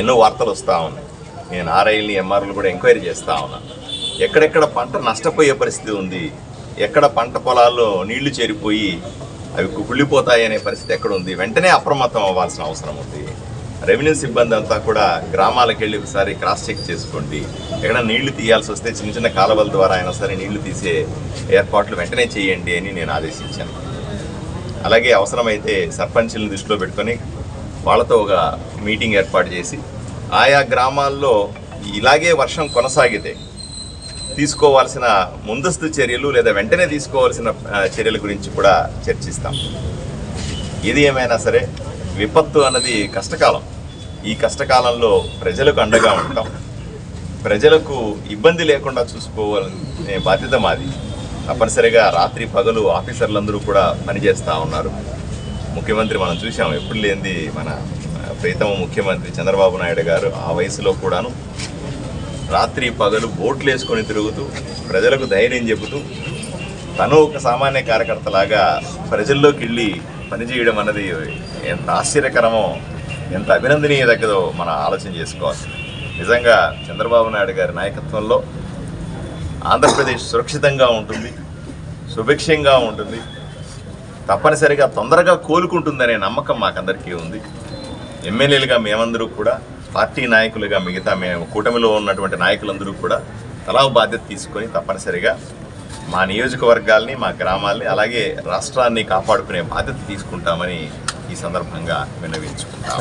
ఎన్నో వార్తలు వస్తూ ఉన్నాయి. నేను ఆర్ఐల్ని ఎంఆర్లు కూడా ఎంక్వైరీ చేస్తూ ఉన్నాను ఎక్కడెక్కడ పంట నష్టపోయే పరిస్థితి ఉంది? ఎక్కడ పంట పొలాల్లో నీళ్ళు చేరిపోయి అవి కుళ్ళిపోతాయి అనే పరిస్థితి ఎక్కడ ఉంది? వెంటనే అప్రమత్తం అవ్వాల్సిన అవసరం ఉంది. రెవెన్యూ సిబ్బంది అంతా కూడా గ్రామాలకు వెళ్ళి ఒకసారి క్రాస్ చెక్ చేసుకోండి. ఎక్కడ నీళ్ళు తీయాల్సి వస్తే చిన్న చిన్న కాలువల ద్వారా అయినా సరే నీళ్ళు తీసే ఏర్పాట్లు వెంటనే చేయండి అని నేను ఆదేశించాను. అలాగే అవసరమైతే సర్పంచులను దృష్టిలో పెట్టుకొని వాళ్ళతో ఒక మీటింగ్ ఏర్పాటు చేసి ఆయా గ్రామాల్లో ఇలాగే వర్షం కొనసాగితే తీసుకోవాల్సిన ముందస్తు చర్యలు లేదా వెంటనే తీసుకోవాల్సిన చర్యల గురించి కూడా చర్చిస్తాం. ఏది ఏమైనా సరే విపత్తు అన్నది కష్టకాలం. ఈ కష్టకాలంలో ప్రజలకు అండగా ఉంటాం. ప్రజలకు ఇబ్బంది లేకుండా చూసుకోవాలనే బాధ్యత మాది. తప్పనిసరిగా రాత్రి పగలు ఆఫీసర్లందరూ కూడా పనిచేస్తూ ఉన్నారు. ముఖ్యమంత్రి మనం చూసాం ఎప్పుడు లేనిది మన ప్రీతమ ముఖ్యమంత్రి చంద్రబాబు నాయుడు గారు ఆ వయసులో కూడాను రాత్రి పగలు బోట్లు వేసుకొని తిరుగుతూ ప్రజలకు ధైర్యం చెబుతూ తను ఒక సామాన్య కార్యకర్తలాగా ప్రజల్లోకి వెళ్ళి పనిచేయడం అన్నది ఎంత ఆశ్చర్యకరమో ఎంత అభినందనీయదగ్గదో మనం ఆలోచన చేసుకోవాలి. నిజంగా చంద్రబాబు నాయుడు గారి నాయకత్వంలో ఆంధ్రప్రదేశ్ సురక్షితంగా ఉంటుంది సుభిక్షంగా ఉంటుంది తప్పనిసరిగా తొందరగా కోలుకుంటుందనే నమ్మకం మాకందరికీ ఉంది. ఎమ్మెల్యేలుగా మేమందరూ కూడా పార్టీ నాయకులుగా మిగతా మేము కూటమిలో ఉన్నటువంటి నాయకులందరూ కూడా తలా బాధ్యత తీసుకొని తప్పనిసరిగా మా నియోజకవర్గాల్ని మా గ్రామాల్ని అలాగే రాష్ట్రాన్ని కాపాడుకునే బాధ్యత తీసుకుంటామని ఈ సందర్భంగా విన్నవించుకుంటాం.